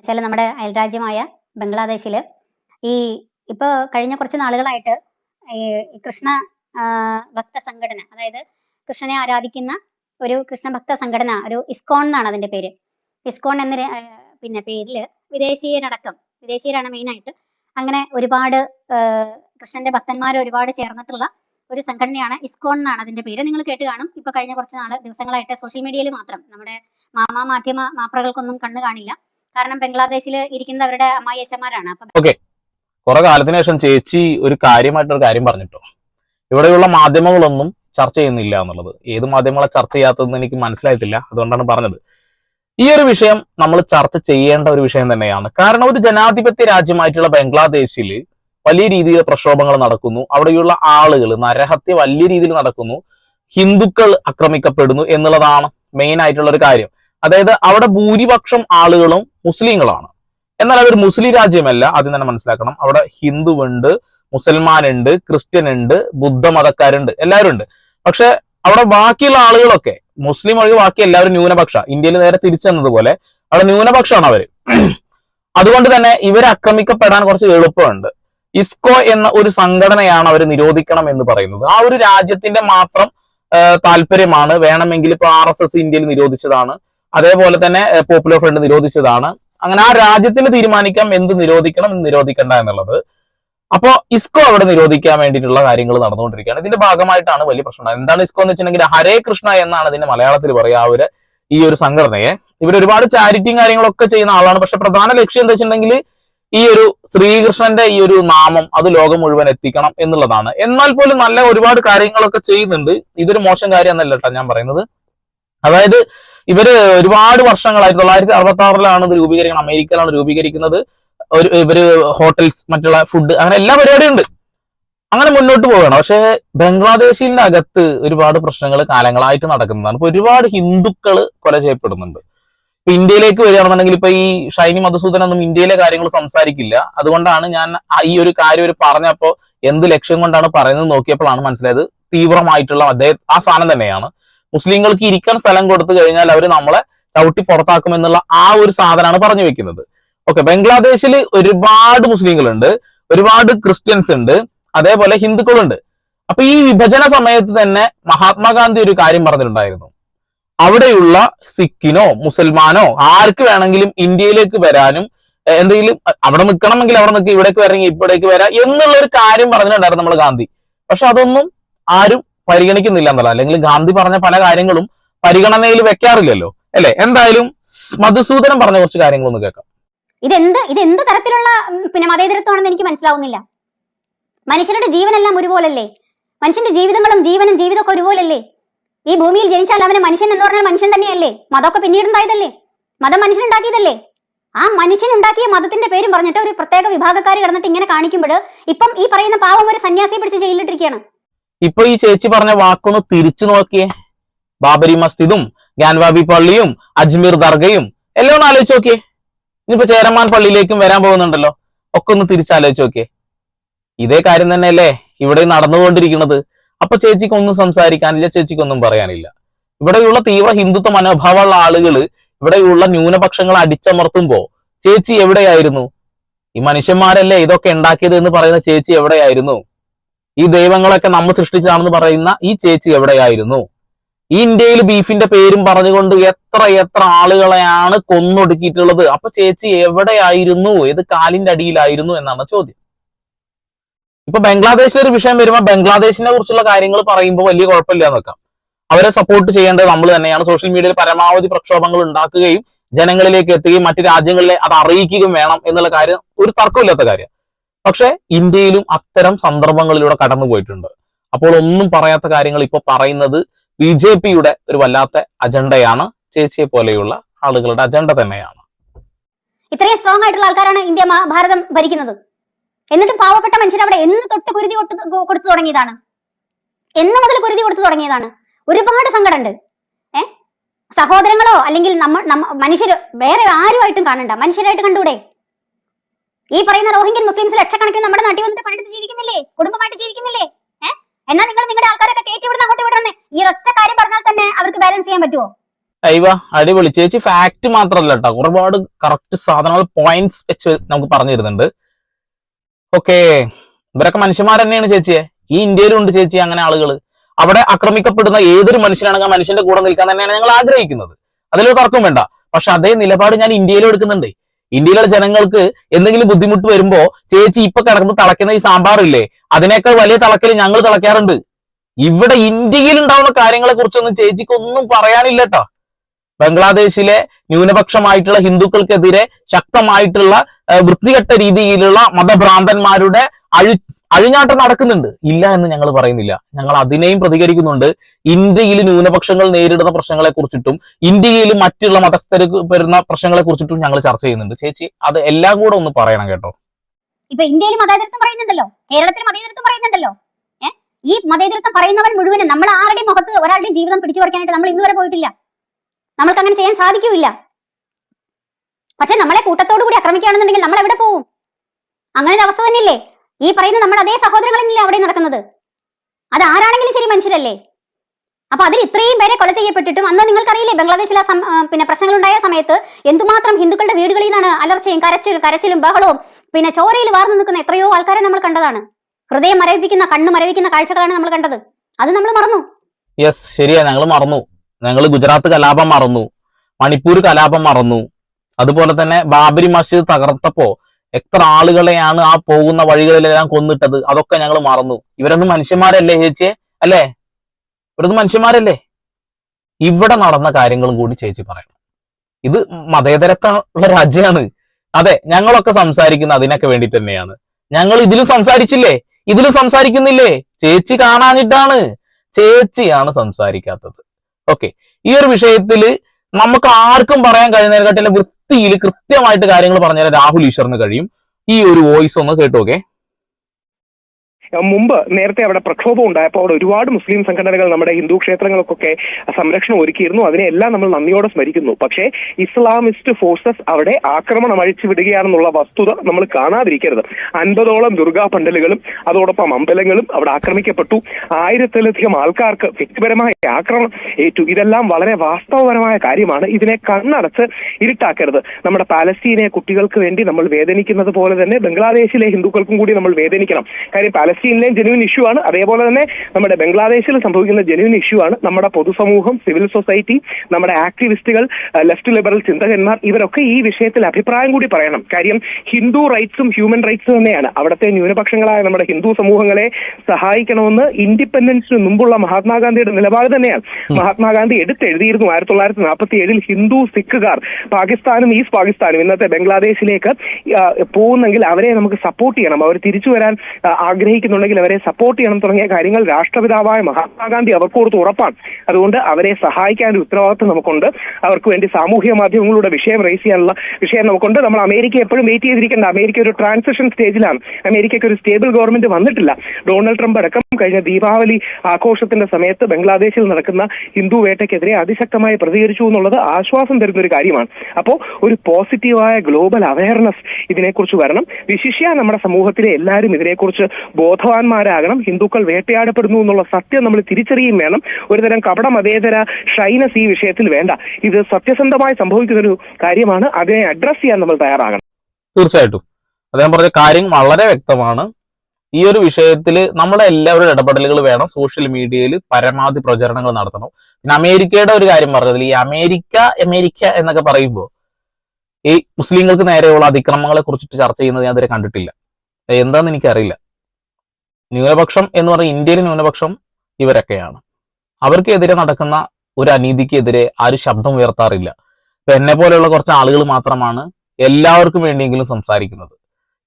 വെച്ചാൽ നമ്മുടെ അയൽരാജ്യമായ ബംഗ്ലാദേശിൽ ഈ ഇപ്പോൾ കഴിഞ്ഞ കുറച്ച് നാളുകളായിട്ട് ഈ കൃഷ്ണ ഭക്ത സംഘടന അതായത് കൃഷ്ണനെ ആരാധിക്കുന്ന ഒരു കൃഷ്ണ ഭക്ത സംഘടന ഒരു ഇസ്കോൺ എന്നാണ് അതിന്റെ പേര്. ഇസ്കോൺ എന്ന പിന്നെ പേരിൽ വിദേശീയരടക്കം വിദേശീയരാണ് മെയിനായിട്ട് അങ്ങനെ ഒരുപാട് കൃഷ്ണന്റെ ഭക്തന്മാർ ഒരുപാട് ചേർന്നിട്ടുള്ള ഒരു സംഘടനയാണ് ഇസ്കോൺ എന്നാണ് അതിന്റെ പേര്. നിങ്ങൾ കേട്ട് കാണും. ഇപ്പൊ കഴിഞ്ഞ കുറച്ച് നാൾ ദിവസങ്ങളായിട്ട് സോഷ്യൽ മീഡിയയിൽ മാത്രം. നമ്മുടെ മാമാ മാധ്യമ മാപ്രകൾക്കൊന്നും കണ്ണു കാണില്ല. കാരണം ബംഗ്ലാദേശിൽ ഇരിക്കുന്ന അവരുടെ അമ്മായി അച്ഛന്മാരാണ്. ഓക്കെ കുറെ കാലത്തിന് ശേഷം ചേച്ചി ഒരു കാര്യമായിട്ടൊരു കാര്യം പറഞ്ഞിട്ടോ. ഇവിടെയുള്ള മാധ്യമങ്ങളൊന്നും ചർച്ച ചെയ്യുന്നില്ല എന്നുള്ളത്. ഏത് മാധ്യമങ്ങളെ ചർച്ച ചെയ്യാത്തതെന്ന് എനിക്ക് മനസ്സിലായിട്ടില്ല. അതുകൊണ്ടാണ് പറഞ്ഞത്. ഈ ഒരു വിഷയം നമ്മൾ ചർച്ച ചെയ്യേണ്ട ഒരു വിഷയം തന്നെയാണ്. കാരണം ഒരു ജനാധിപത്യ രാജ്യമായിട്ടുള്ള ബംഗ്ലാദേശിൽ വലിയ രീതിയിൽ പ്രക്ഷോഭങ്ങൾ നടക്കുന്നു. അവിടെയുള്ള ആളുകൾ നരഹത്യ വലിയ രീതിയിൽ നടക്കുന്നു. ഹിന്ദുക്കൾ ആക്രമിക്കപ്പെടുന്നു എന്നുള്ളതാണ് മെയിൻ ആയിട്ടുള്ള ഒരു കാര്യം. അതായത് അവിടെ ഭൂരിപക്ഷം ആളുകളും മുസ്ലിങ്ങളാണ്. എന്നാൽ അതൊരു മുസ്ലിം രാജ്യമല്ല ആദ്യം തന്നെ മനസ്സിലാക്കണം. അവിടെ ഹിന്ദുവുണ്ട് മുസൽമാൻ ഉണ്ട് ക്രിസ്ത്യൻ ഉണ്ട് ബുദ്ധമതക്കാരുണ്ട് എല്ലാവരും ഉണ്ട് പക്ഷെ അവിടെ ബാക്കിയുള്ള ആളുകളൊക്കെ മുസ്ലിം ഒഴികെ ബാക്കി എല്ലാവരും ന്യൂനപക്ഷ. ഇന്ത്യയിൽ നേരെ തിരിച്ചെന്നതുപോലെ അവിടെ ന്യൂനപക്ഷമാണ് അവർ. അതുകൊണ്ട് തന്നെ ഇവരെ ആക്രമിക്കപ്പെടാൻ കുറച്ച് എളുപ്പമുണ്ട്. ഇസ്കോ എന്ന ഒരു സംഘടനയാണ് അവർ നിരോധിക്കണം എന്ന് പറയുന്നത്. ആ ഒരു രാജ്യത്തിന്റെ മാത്രം താല്പര്യമാണ്. വേണമെങ്കിൽ ഇപ്പൊ ആർ ഇന്ത്യയിൽ നിരോധിച്ചതാണ്. അതേപോലെ തന്നെ പോപ്പുലർ ഫ്രണ്ട് നിരോധിച്ചതാണ്. അങ്ങനെ ആ രാജ്യത്തിന് തീരുമാനിക്കാം എന്ത് നിരോധിക്കണം എന്ത് നിരോധിക്കണ്ട എന്നുള്ളത്. അപ്പോ ഇസ്കോ അവിടെ നിരോധിക്കാൻ വേണ്ടിയിട്ടുള്ള കാര്യങ്ങൾ നടന്നുകൊണ്ടിരിക്കുകയാണ്. ഇതിന്റെ ഭാഗമായിട്ടാണ് വലിയ പ്രശ്നം എന്താണ് ഇസ്കോ എന്ന് വെച്ചിട്ടുണ്ടെങ്കിൽ ഹരേ കൃഷ്ണ എന്നാണ് ഇതിന്റെ മലയാളത്തിൽ പറയുക അവർ ഈ ഒരു സംഘടനയെ. ഇവർ ഒരുപാട് ചാരിറ്റിയും കാര്യങ്ങളൊക്കെ ചെയ്യുന്ന ആളാണ്. പക്ഷെ പ്രധാന ലക്ഷ്യം എന്താ വെച്ചിട്ടുണ്ടെങ്കിൽ ഈ ഒരു ശ്രീകൃഷ്ണന്റെ ഈ ഒരു നാമം അത് ലോകം മുഴുവൻ എത്തിക്കണം എന്നുള്ളതാണ്. എന്നാൽ പോലും നല്ല ഒരുപാട് കാര്യങ്ങളൊക്കെ ചെയ്യുന്നുണ്ട്. ഇതൊരു മോശം കാര്യം എന്നല്ല ഞാൻ പറയുന്നത്. അതായത് ഇവർ ഒരുപാട് വർഷങ്ങൾ ആയിരത്തി തൊള്ളായിരത്തി അറുപത്തി ആറിലാണ് ഇത് രൂപീകരിക്കുന്നത് അമേരിക്കയിലാണ് രൂപീകരിക്കുന്നത്. ഒരു ഇവർ ഹോട്ടൽസ് മറ്റുള്ള ഫുഡ് അങ്ങനെ എല്ലാ പരിപാടിയും ഉണ്ട് അങ്ങനെ മുന്നോട്ട് പോവുകയാണ്. പക്ഷെ ബംഗ്ലാദേശിന്റെ അകത്ത് ഒരുപാട് പ്രശ്നങ്ങൾ കാലങ്ങളായിട്ട് നടക്കുന്നതാണ്. ഇപ്പൊ ഒരുപാട് ഹിന്ദുക്കൾ കൊല ചെയ്യപ്പെടുന്നുണ്ട്. ഇപ്പൊ ഇന്ത്യയിലേക്ക് വരികയാണെന്നുണ്ടെങ്കിൽ ഇപ്പൊ ഈ ഷൈനി മധുസൂദൻ ഒന്നും ഇന്ത്യയിലെ കാര്യങ്ങൾ സംസാരിക്കില്ല. അതുകൊണ്ടാണ് ഞാൻ ഈ ഒരു കാര്യം ഒരു പറഞ്ഞപ്പോ എന്ത് ലക്ഷ്യം കൊണ്ടാണ് പറയുന്നത് നോക്കിയപ്പോഴാണ് മനസ്സിലായത്. തീവ്രമായിട്ടുള്ള അദ്ദേഹം ആ സാധനം തന്നെയാണ്. മുസ്ലിങ്ങൾക്ക് ഇരിക്കാൻ സ്ഥലം കൊടുത്തു കഴിഞ്ഞാൽ അവർ നമ്മളെ ചവിട്ടി പുറത്താക്കുമെന്നുള്ള ആ ഒരു സാധനമാണ് പറഞ്ഞു വെക്കുന്നത്. ഓക്കെ ബംഗ്ലാദേശിൽ ഒരുപാട് മുസ്ലിങ്ങളുണ്ട് ഒരുപാട് ക്രിസ്ത്യൻസ് ഉണ്ട് അതേപോലെ ഹിന്ദുക്കളുണ്ട്. അപ്പൊ ഈ വിഭജന സമയത്ത് തന്നെ മഹാത്മാഗാന്ധി ഒരു കാര്യം പറഞ്ഞിട്ടുണ്ടായിരുന്നു. അവിടെയുള്ള സിഖിനോ മുസൽമാനോ ആർക്ക് വേണമെങ്കിലും ഇന്ത്യയിലേക്ക് വരാനും എന്തെങ്കിലും അവിടെ നിൽക്കണമെങ്കിൽ അവിടെ നിൽക്കുക ഇവിടേക്ക് വരണമെങ്കിൽ ഇവിടേക്ക് വരാം എന്നുള്ള ഒരു കാര്യം പറഞ്ഞിട്ടുണ്ടായിരുന്നു നമ്മൾ ഗാന്ധി. പക്ഷെ അതൊന്നും ആരും പരിഗണിക്കുന്നില്ല എന്നല്ല അല്ലെങ്കിൽ ഗാന്ധി പറഞ്ഞ പല കാര്യങ്ങളും പരിഗണനയിൽ വെക്കാറില്ലല്ലോ. അല്ലെ? എന്തായാലും മധുസൂദനം പറഞ്ഞ കുറച്ച് കാര്യങ്ങളൊന്ന് കേൾക്കാം. ഇതെന്ത് ഇതെന്ത് തരത്തിലുള്ള പിന്നെ മതേതരത്വമാണെന്ന് എനിക്ക് മനസ്സിലാവുന്നില്ല. മനുഷ്യരുടെ ജീവനെല്ലാം ഒരുപോലല്ലേ? മനുഷ്യന്റെ ജീവിതങ്ങളും ജീവനും ജീവിതമൊക്കെ ഒരുപോലല്ലേ? ഈ ഭൂമിയിൽ ജനിച്ചാൽ അവനെ മനുഷ്യൻ എന്ന് പറഞ്ഞാൽ മനുഷ്യൻ തന്നെയല്ലേ? മതമൊക്കെ പിന്നീടുണ്ടായതല്ലേ? മതം മനുഷ്യനുണ്ടാക്കിയതല്ലേ? ആ മനുഷ്യൻ ഉണ്ടാക്കിയ മതത്തിന്റെ പേരും പറഞ്ഞിട്ട് ഒരു പ്രത്യേക വിഭാഗക്കാർ കിടന്നിട്ട് ഇങ്ങനെ കാണിക്കുമ്പോൾ ഇപ്പം ഈ പറയുന്ന പാവം ഒരു സന്യാസിയെ പിടിച്ച് ജയിലിലിട്ടിരിക്കുകയാണ്. ഇപ്പൊ ഈ ചേച്ചി പറഞ്ഞ വാക്കൊന്ന് തിരിച്ചു നോക്കിയേ. ബാബരി മസ്ജിദും ഗ്യാൻവാബി പള്ളിയും അജ്മീർ ദർഗയും എല്ലാം ഒന്ന് ആലോചിച്ച് നോക്കിയേ. ഇനിയിപ്പോ ചേരമാൻ പള്ളിയിലേക്കും വരാൻ പോകുന്നുണ്ടല്ലോ. ഒക്കെ ഒന്ന് തിരിച്ചാലോചിച്ച് നോക്കിയേ. ഇതേ കാര്യം തന്നെയല്ലേ ഇവിടെ നടന്നുകൊണ്ടിരിക്കുന്നത്. അപ്പൊ ചേച്ചിക്ക് ഒന്നും സംസാരിക്കാനില്ല ചേച്ചിക്ക് ഒന്നും പറയാനില്ല. ഇവിടെയുള്ള തീവ്ര ഹിന്ദുത്വ മനോഭാവമുള്ള ആളുകൾ ഇവിടെയുള്ള ന്യൂനപക്ഷങ്ങൾ അടിച്ചമർത്തുമ്പോ ചേച്ചി എവിടെയായിരുന്നു? ഈ മനുഷ്യന്മാരല്ലേ ഇതൊക്കെ ഉണ്ടാക്കിയത് എന്ന് പറയുന്ന ചേച്ചി എവിടെയായിരുന്നു? ഈ ദൈവങ്ങളൊക്കെ നമ്മൾ സൃഷ്ടിച്ചതാണെന്ന് പറയുന്ന ഈ ചേച്ചി എവിടെയായിരുന്നു? ഈ ഇന്ത്യയിൽ ബീഫിന്റെ പേരും പറഞ്ഞുകൊണ്ട് എത്ര എത്ര ആളുകളെയാണ് കൊന്നൊടുക്കിയിട്ടുള്ളത്? അപ്പൊ ചേച്ചി എവിടെയായിരുന്നു? ഏത് കാലിന്റെ അടിയിലായിരുന്നു എന്നാണ് ചോദ്യം. ഇപ്പൊ ബംഗ്ലാദേശിലെ ഒരു വിഷയം വരുമ്പോൾ ബംഗ്ലാദേശിനെ കുറിച്ചുള്ള കാര്യങ്ങൾ പറയുമ്പോൾ വലിയ കുഴപ്പമില്ല എന്ന് വെക്കാം. അവരെ സപ്പോർട്ട് ചെയ്യേണ്ടത് നമ്മൾ തന്നെയാണ്. സോഷ്യൽ മീഡിയയിൽ പരമാവധി പ്രക്ഷോഭങ്ങൾ ഉണ്ടാക്കുകയും ജനങ്ങളിലേക്ക് എത്തുകയും മറ്റു രാജ്യങ്ങളിലെ അത് അറിയിക്കുകയും വേണം എന്നുള്ള കാര്യം ഒരു തർക്കമില്ലാത്ത കാര്യം. പക്ഷെ ഇന്ത്യയിലും അത്തരം സന്ദർഭങ്ങളിലൂടെ കടന്നു പോയിട്ടുണ്ട്. അപ്പോൾ ഒന്നും പറയാത്ത കാര്യങ്ങൾ ഇപ്പൊ പറയുന്നത് ബി ജെ പിയുടെ ഒരു വല്ലാത്ത അജണ്ടയാണ്. ചേച്ചിയെ പോലെയുള്ള ആളുകളുടെ അജണ്ട തന്നെയാണ്. ഇത്രയും സ്ട്രോങ് ആയിട്ടുള്ള ആൾക്കാരാണ് ഇന്ത്യ മഹാഭാരതം ഭരിക്കുന്നത്. എന്നിട്ടും പാവപ്പെട്ട മനുഷ്യർ അവിടെ എന്ന് തൊട്ട് കുരുതി കൊടുത്തു തുടങ്ങിയതാണ്. എന്ന് മുതൽ കുരുതി കൊടുത്തു തുടങ്ങിയതാണ്. ഒരുപാട് സങ്കടമുണ്ട്. ഏഹ് സഹോദരങ്ങളോ അല്ലെങ്കിൽ നമ്മൾ നമ്മ മനുഷ്യർ വേറെ ആരുമായിട്ടും കാണണ്ട. മനുഷ്യരായിട്ട് കണ്ടൂടെ? ഈ പറയുന്ന റോഹിംഗ്യൻ മുസ്ലിംസ് ലക്ഷക്കണക്കിന് നമ്മുടെ നാട്ടിൽ വന്നിട്ട് പണിയെടുത്ത് ജീവിക്കുന്നില്ലേ? കുടുംബമായിട്ട് ജീവിക്കുന്നില്ലേ? ഏഹ് എന്നാൽ നിങ്ങൾ നിങ്ങളുടെ ആൾക്കാരൊക്കെ കയറ്റി വിടുന്ന അങ്ങോട്ട് വിടുന്നേ ഈ ഒറ്റ കാര്യം പറഞ്ഞാൽ തന്നെ അവർക്ക് ബാലൻസ് ചെയ്യാൻ പറ്റുമോ? അടിപൊളി. ചേച്ചി ഫാക്ട് മാത്രമല്ല കേട്ടോ ഒരുപാട് കറക്റ്റ് സാധനങ്ങൾ പോയിന്റ്സ് വെച്ച് നമുക്ക് പറഞ്ഞു തരുന്നുണ്ട്. ഓക്കെ ഇവരൊക്കെ മനുഷ്യന്മാർ തന്നെയാണ് ചേച്ചിയെ. ഈ ഇന്ത്യയിലും ഉണ്ട് ചേച്ചി അങ്ങനെ ആളുകൾ അവിടെ ആക്രമിക്കപ്പെടുന്ന ഏതൊരു മനുഷ്യനാണെങ്കിൽ ആ മനുഷ്യന്റെ കൂടെ നിൽക്കാൻ തന്നെയാണ് ഞങ്ങൾ ആഗ്രഹിക്കുന്നത്. അതിലൊരു തർക്കം വേണ്ട. പക്ഷെ അതേ നിലപാട് ഞാൻ ഇന്ത്യയിലും എടുക്കുന്നുണ്ട്. ഇന്ത്യയിലുള്ള ജനങ്ങൾക്ക് എന്തെങ്കിലും ബുദ്ധിമുട്ട് വരുമ്പോ ചേച്ചി ഇപ്പൊ കിടന്ന് തളയ്ക്കുന്ന ഈ സാമ്പാറില്ലേ? അതിനേക്കാൾ വലിയ തളക്കൽ ഞങ്ങൾ തളയ്ക്കാറുണ്ട്. ഇവിടെ ഇന്ത്യയിൽ ഉണ്ടാവുന്ന കാര്യങ്ങളെ കുറിച്ചൊന്നും ചേച്ചിക്ക് ഒന്നും പറയാനില്ല കേട്ടോ ബംഗ്ലാദേശിലെ ന്യൂനപക്ഷമായിട്ടുള്ള ഹിന്ദുക്കൾക്കെതിരെ ശക്തമായിട്ടുള്ള വൃത്തികെട്ട രീതിയിലുള്ള മതഭ്രാന്തന്മാരുടെ അഴി അഴിഞ്ഞാട്ടം നടക്കുന്നുണ്ട്. ഇല്ല എന്ന് ഞങ്ങൾ പറയുന്നില്ല. ഞങ്ങൾ അതിനെയും പ്രതികരിക്കുന്നുണ്ട്. ഇന്ത്യയിൽ ന്യൂനപക്ഷങ്ങൾ നേരിടുന്ന പ്രശ്നങ്ങളെ കുറിച്ചിട്ടും ഇന്ത്യയിൽ മറ്റുള്ള മതസ്ഥര് വരുന്ന പ്രശ്നങ്ങളെ കുറിച്ചിട്ടും ഞങ്ങൾ ചർച്ച ചെയ്യുന്നുണ്ട്. ചേച്ചി അത് എല്ലാം കൂടെ ഒന്ന് പറയണം കേട്ടോ. ഇപ്പൊ ഇന്ത്യയിൽ മതേതരത്വം പറയുന്നുണ്ടല്ലോ. കേരളത്തിൽ മതേതരത്വം പറയുന്നുണ്ടല്ലോ. ഈ മതേതരത്വം പറയുന്നവൻ മുഴുവനും നമ്മൾ ആരുടെയും മുഖത്ത് ഒരാളുടെയും ജീവിതം പിടിച്ചു പറിക്കാനായിട്ട് നമ്മൾ ഇന്നുവരെ പോയിട്ടില്ല. നമ്മൾക്ക് അങ്ങനെ ചെയ്യാൻ സാധിക്കില്ല. പക്ഷെ നമ്മളെ കൂട്ടത്തോടു കൂടി ആക്രമിക്കുകയാണെന്നുണ്ടെങ്കിൽ നമ്മൾ എവിടെ പോകും അങ്ങനെ ഒരു അവസ്ഥ തന്നെയല്ലേ? ഈ പറയുന്ന നമ്മുടെ അതേ സഹോദരങ്ങളെന്നല്ലേ അവിടെ നടക്കുന്നത്? അത് ആരാണെങ്കിലും ശരി മനുഷ്യരല്ലേ? അപ്പൊ അതിൽ ഇത്രയും പേരെ കൊല ചെയ്യപ്പെട്ടിട്ടും അന്ന് നിങ്ങൾക്കറിയില്ലേ ബംഗ്ലാദേശിലെ പിന്നെ പ്രശ്നങ്ങൾ പ്രശ്നങ്ങളുണ്ടായ സമയത്ത് എന്തുമാത്രം ഹിന്ദുക്കളുടെ വീടുകളിൽ നിന്നാണ് അലർച്ചയും കരച്ചിലും കരച്ചിലും ബഹളവും പിന്നെ ചോരയിൽ വാർന്നു നിൽക്കുന്ന എത്രയോ ആൾക്കാരെ നമ്മൾ കണ്ടതാണ്. ഹൃദയം മരവിപ്പിക്കുന്ന കണ്ണ് മരവിക്കുന്ന കാഴ്ചകളാണ് നമ്മൾ കണ്ടത്. അത് നമ്മൾ മറന്നു. യെസ് ശരിയാ. ഞങ്ങൾ മറന്നു. ഞങ്ങൾ ഗുജറാത്ത് കലാപം മറന്നു. മണിപ്പൂർ കലാപം മറന്നു. അതുപോലെ തന്നെ ബാബരി മസ്ജിദ് തകർത്തപ്പോ എത്ര ആളുകളെയാണ് ആ പോകുന്ന വഴികളിലെല്ലാം കൊന്നിട്ടത്? അതൊക്കെ ഞങ്ങൾ മറന്നു. ഇവരൊന്നും മനുഷ്യന്മാരല്ലേ ചേച്ചി? അല്ലേ? ഇവരൊന്നും മനുഷ്യന്മാരല്ലേ? ഇവിടെ നടന്ന കാര്യങ്ങളും കൂടി ചേച്ചി പറയണം. ഇത് മതേതരത്തുള്ള രാജ്യമാണ്. അതെ ഞങ്ങളൊക്കെ സംസാരിക്കുന്ന അതിനൊക്കെ വേണ്ടി തന്നെയാണ്. ഞങ്ങൾ ഇതിലും സംസാരിച്ചില്ലേ? ഇതിലും സംസാരിക്കുന്നില്ലേ? ചേച്ചി കാണാനിട്ടാണ്. ചേച്ചിയാണ് സംസാരിക്കാത്തത്. ഓക്കെ. ഈ ഒരു വിഷയത്തിൽ നമുക്ക് ആർക്കും പറയാൻ കഴിയുന്നതിനെക്കാട്ടിലും വൃത്തിയിൽ കൃത്യമായിട്ട് കാര്യങ്ങൾ പറഞ്ഞാൽ രാഹുൽ ഈശ്വറിന് കഴിയും. ഈ ഒരു വോയിസ് ഒന്ന് കേട്ടു മുമ്പ് നേരത്തെ അവിടെ പ്രക്ഷോഭം ഉണ്ടായപ്പോൾ അവിടെ ഒരുപാട് മുസ്ലിം സംഘടനകൾ നമ്മുടെ ഹിന്ദു ക്ഷേത്രങ്ങൾക്കൊക്കെ സംരക്ഷണം ഒരുക്കിയിരുന്നു. അതിനെല്ലാം നമ്മൾ നന്ദിയോടെ സ്മരിക്കുന്നു. പക്ഷേ ഇസ്ലാമിസ്റ്റ് ഫോഴ്സസ് അവിടെ ആക്രമണം അഴിച്ചു വിടുകയാണെന്നുള്ള വസ്തുത നമ്മൾ കാണാതിരിക്കരുത്. അൻപതോളം ദുർഗാ പണ്ടലുകളും അതോടൊപ്പം അമ്പലങ്ങളും അവിടെ ആക്രമിക്കപ്പെട്ടു. ആയിരത്തിലധികം ആൾക്കാർക്ക് വ്യക്തിപരമായ ആക്രമണം ഏറ്റു. ഇതെല്ലാം വളരെ വാസ്തവപരമായ കാര്യമാണ്. ഇതിനെ കണ്ണടച്ച് ഇരുട്ടാക്കരുത്. നമ്മുടെ പാലസ്തീനെ കുട്ടികൾക്ക് വേണ്ടി നമ്മൾ വേദനിക്കുന്നത് പോലെ തന്നെ ബംഗ്ലാദേശിലെ ഹിന്ദുക്കൾക്കും കൂടി നമ്മൾ വേദനിക്കണം. കാര്യം പാലസ്തീനിലെയും ജെനുവിൻ ഇഷ്യൂ ആണ്. അതേപോലെ തന്നെ നമ്മുടെ ബംഗ്ലാദേശിൽ സംഭവിക്കുന്ന ജെനുവിൻ ഇഷ്യൂ ആണ്. നമ്മുടെ പൊതുസമൂഹം സിവിൽ സൊസൈറ്റി നമ്മുടെ ആക്ടിവിസ്റ്റുകൾ ലെഫ്റ്റ് ലിബറൽ ചിന്തകന്മാർ ഇവരൊക്കെ ഈ വിഷയത്തിൽ അഭിപ്രായം കൂടി പറയണം. കാര്യം ഹിന്ദു റൈറ്റ്സും ഹ്യൂമൻ റൈറ്റ്സും തന്നെയാണ്. അവിടുത്തെ ന്യൂനപക്ഷങ്ങളായ നമ്മുടെ ഹിന്ദു സമൂഹങ്ങളെ സഹായിക്കണമെന്ന് ഇൻഡിപെൻഡൻസിന് മുമ്പുള്ള മഹാത്മാഗാന്ധിയുടെ നിലപാട് തന്നെയാണ്. മഹാത്മാഗാന്ധി എടുത്തെഴുതിയിരുന്നു ആയിരത്തി തൊള്ളായിരത്തി നാൽപ്പത്തി ഏഴിൽ ഹിന്ദു സിഖുകാർ പാകിസ്ഥാനും ഈസ്റ്റ് പാകിസ്ഥാനും ഇന്നത്തെ ബംഗ്ലാദേശിലേക്ക് പോകുന്നെങ്കിൽ അവരെ നമുക്ക് സപ്പോർട്ട് ചെയ്യണം. അവർ തിരിച്ചു വരാൻ ആ, ആഗ്രഹിക്കുന്നുണ്ടെങ്കിൽ അവരെ സപ്പോർട്ട് ചെയ്യണം തുടങ്ങിയ കാര്യങ്ങൾ രാഷ്ട്രപിതാവായ മഹാത്മാഗാന്ധി അവർക്ക് കൊടുത്ത് ഉറപ്പാണ്. അതുകൊണ്ട് അവരെ സഹായിക്കാൻ ഒരു ഉത്തരവാദിത്വം നമുക്കുണ്ട്. അവർക്ക് വേണ്ടി സാമൂഹ്യ മാധ്യമങ്ങളുടെ വിഷയം റേസ് ചെയ്യാനുള്ള വിഷയം നമുക്കുണ്ട്. നമ്മൾ അമേരിക്ക എപ്പോഴും വെയിറ്റ് ചെയ്തിരിക്കേണ്ട. അമേരിക്ക ഒരു ട്രാൻസിഷൻ സ്റ്റേജിലാണ് അമേരിക്കയ്ക്ക് ഒരു സ്റ്റേബിൾ ഗവൺമെന്റ് വന്നിട്ടില്ല. ഡൊണാൾഡ് ട്രംപ് അടക്കം കഴിഞ്ഞ ദീപാവലി ആഘോഷത്തിന്റെ സമയത്ത് ബംഗ്ലാദേശിൽ നടക്കുന്ന ഹിന്ദു വേട്ടയ്ക്കെതിരെ അതിശക്തമായി പ്രതികരിച്ചു എന്നുള്ളത് ആശ്വാസം തരുന്ന ഒരു കാര്യമാണ്. അപ്പോൾ ഒരു പോസിറ്റീവായ ഗ്ലോബൽ അവയർനെസ് ഇതിനെക്കുറിച്ച് വരണം. വിശിഷ്യ നമ്മുടെ സമൂഹത്തിലെ എല്ലാവരും ഇതിനെക്കുറിച്ച് ബോധവാന്മാരാകണം ഹിന്ദുക്കൾ വേട്ടയാടപ്പെടുന്നു എന്നുള്ള സത്യം നമ്മൾ തിരിച്ചറിയുകയും വേണം. ഒരുതരം കപട മതേതര ഷൈനസ് ഈ വിഷയത്തിൽ വേണ്ട. ഇത് സത്യസന്ധമായി സംഭവിക്കുന്ന ഒരു കാര്യമാണ്. അതിനെ അഡ്രസ് ചെയ്യാൻ നമ്മൾ തയ്യാറാകണം. തീർച്ചയായിട്ടും. അദ്ദേഹം പറഞ്ഞ കാര്യം വളരെ വ്യക്തമാണ്. ഈ ഒരു വിഷയത്തിൽ നമ്മുടെ എല്ലാവരും ഇടപെടലുകൾ വേണം. സോഷ്യൽ മീഡിയയിൽ പരമാവധി പ്രചരണങ്ങൾ നടത്തണം. പിന്നെ അമേരിക്കയുടെ ഒരു കാര്യം പറഞ്ഞതിൽ ഈ അമേരിക്ക അമേരിക്ക എന്നൊക്കെ പറയുമ്പോൾ ഈ മുസ്ലിങ്ങൾക്ക് നേരെയുള്ള അതിക്രമങ്ങളെ കുറിച്ചിട്ട് ചർച്ച ചെയ്യുന്നത് ഞാൻ ഇതുവരെ കണ്ടിട്ടില്ല. എന്താന്ന് എനിക്കറിയില്ല. ന്യൂനപക്ഷം എന്ന് പറഞ്ഞ ഇന്ത്യയിലെ ന്യൂനപക്ഷം ഇവരൊക്കെയാണ്. അവർക്കെതിരെ നടക്കുന്ന ഒരു അനീതിക്കെതിരെ ആരും ശബ്ദം ഉയർത്താറില്ല. ഇപ്പൊ എന്നെ പോലെയുള്ള കുറച്ച് ആളുകൾ മാത്രമാണ് എല്ലാവർക്കും വേണ്ടിയെങ്കിലും സംസാരിക്കുന്നത്.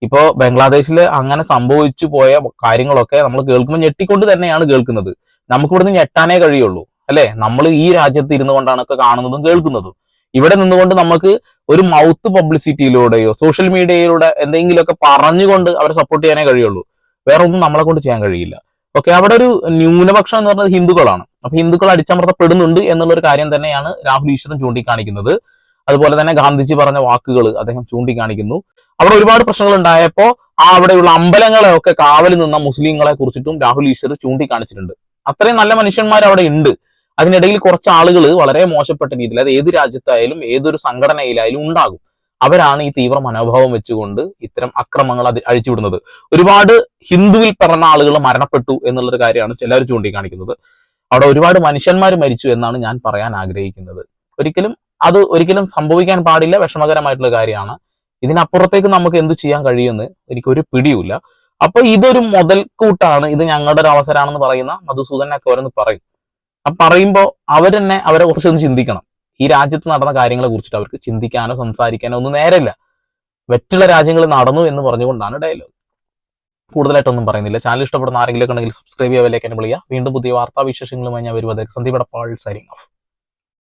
ഇപ്പോ ബംഗ്ലാദേശിൽ അങ്ങനെ സംഭവിച്ചു പോയ കാര്യങ്ങളൊക്കെ നമ്മൾ കേൾക്കുമ്പോൾ ഞെട്ടിക്കൊണ്ട് തന്നെയാണ് കേൾക്കുന്നത്. നമുക്ക് ഇവിടുന്ന് ഞെട്ടാനേ കഴിയുള്ളൂ അല്ലെ? നമ്മൾ ഈ രാജ്യത്ത് ഇരുന്നു കൊണ്ടാണ് ഒക്കെ കാണുന്നതും കേൾക്കുന്നതും. ഇവിടെ നിന്നുകൊണ്ട് നമുക്ക് ഒരു മൗത്ത് പബ്ലിസിറ്റിയിലൂടെയോ സോഷ്യൽ മീഡിയയിലൂടെ എന്തെങ്കിലുമൊക്കെ പറഞ്ഞുകൊണ്ട് അവരെ സപ്പോർട്ട് ചെയ്യാനേ കഴിയുള്ളൂ. വേറെ ഒന്നും നമ്മളെ കൊണ്ട് ചെയ്യാൻ കഴിയില്ല. ഓക്കെ അവിടെ ഒരു ന്യൂനപക്ഷം എന്ന് പറയുന്നത് ഹിന്ദുക്കളാണ്. അപ്പൊ ഹിന്ദുക്കൾ അടിച്ചമർത്തപ്പെടുന്നുണ്ട് എന്നുള്ള ഒരു കാര്യം തന്നെയാണ് രാഹുൽ ഈശ്വരൻ ചൂണ്ടിക്കാണിക്കുന്നത്. അതുപോലെ തന്നെ ഗാന്ധിജി പറഞ്ഞ വാക്കുകൾ അദ്ദേഹം ചൂണ്ടിക്കാണിക്കുന്നു. അവിടെ ഒരുപാട് പ്രശ്നങ്ങൾ ഉണ്ടായപ്പോ ആ അവിടെയുള്ള അമ്പലങ്ങളെ ഒക്കെ കാവൽ നിന്ന മുസ്ലിങ്ങളെ കുറിച്ചിട്ടും രാഹുൽ ഈശ്വർ ചൂണ്ടിക്കാണിച്ചിട്ടുണ്ട്. അത്രയും നല്ല മനുഷ്യന്മാർ അവിടെ ഉണ്ട്. അതിനിടയിൽ കുറച്ച് ആളുകൾ വളരെ മോശപ്പെട്ട രീതിയിൽ അത് ഏത് രാജ്യത്തായാലും ഏതൊരു സംഘടനയിലായാലും ഉണ്ടാകും. അവരാണ് ഈ തീവ്ര മനോഭാവം വെച്ചുകൊണ്ട് ഇത്തരം അക്രമങ്ങൾ അത് അഴിച്ചുവിടുന്നത്. ഒരുപാട് ഹിന്ദുവിൽ പിറന്ന ആളുകൾ മരണപ്പെട്ടു എന്നുള്ളൊരു കാര്യമാണ് ചിലർ ചൂണ്ടിക്കാണിക്കുന്നത്. അവിടെ ഒരുപാട് മനുഷ്യന്മാർ മരിച്ചു എന്നാണ് ഞാൻ പറയാൻ ആഗ്രഹിക്കുന്നത്. ഒരിക്കലും അത് ഒരിക്കലും സംഭവിക്കാൻ പാടില്ല വിഷമകരമായിട്ടുള്ള കാര്യമാണ്. ഇതിനപ്പുറത്തേക്ക് നമുക്ക് എന്ത് ചെയ്യാൻ കഴിയുമെന്ന് എനിക്കൊരു പിടിയുമില്ല. അപ്പൊ ഇതൊരു മുതൽക്കൂട്ടാണ്. ഇത് ഞങ്ങളുടെ ഒരു അവസരമാണെന്ന് പറയുന്ന മധുസൂദനൊക്കെ അവരെന്ന് പറയും. അപ്പൊ പറയുമ്പോൾ അവരെന്നെ അവരെ കുറിച്ചൊന്ന് ചിന്തിക്കണം. ഈ രാജ്യത്ത് നടന്ന കാര്യങ്ങളെ കുറിച്ചിട്ട് അവർക്ക് ചിന്തിക്കാനോ സംസാരിക്കാനോ ഒന്നും നേരമില്ല. മറ്റുള്ള രാജ്യങ്ങളിൽ നടന്നു എന്ന് പറഞ്ഞുകൊണ്ടാണ് ഡയലോഗ് കൂടുതലായിട്ടൊന്നും പറയുന്നില്ല. ചാനൽ ഇഷ്ടപ്പെടുന്ന ആരെങ്കിലും ഉണ്ടെങ്കിൽ സബ്സ്ക്രൈബ് ചെയ്യാൻ വിലക്കാൻ വിളിക്കുക. വീണ്ടും പുതിയ വാർത്താ വിശേഷങ്ങളുമായി ഞാൻ വരുമ്പോൾ സന്ദീപ് പാൾ സൈനിങ് ഓഫ്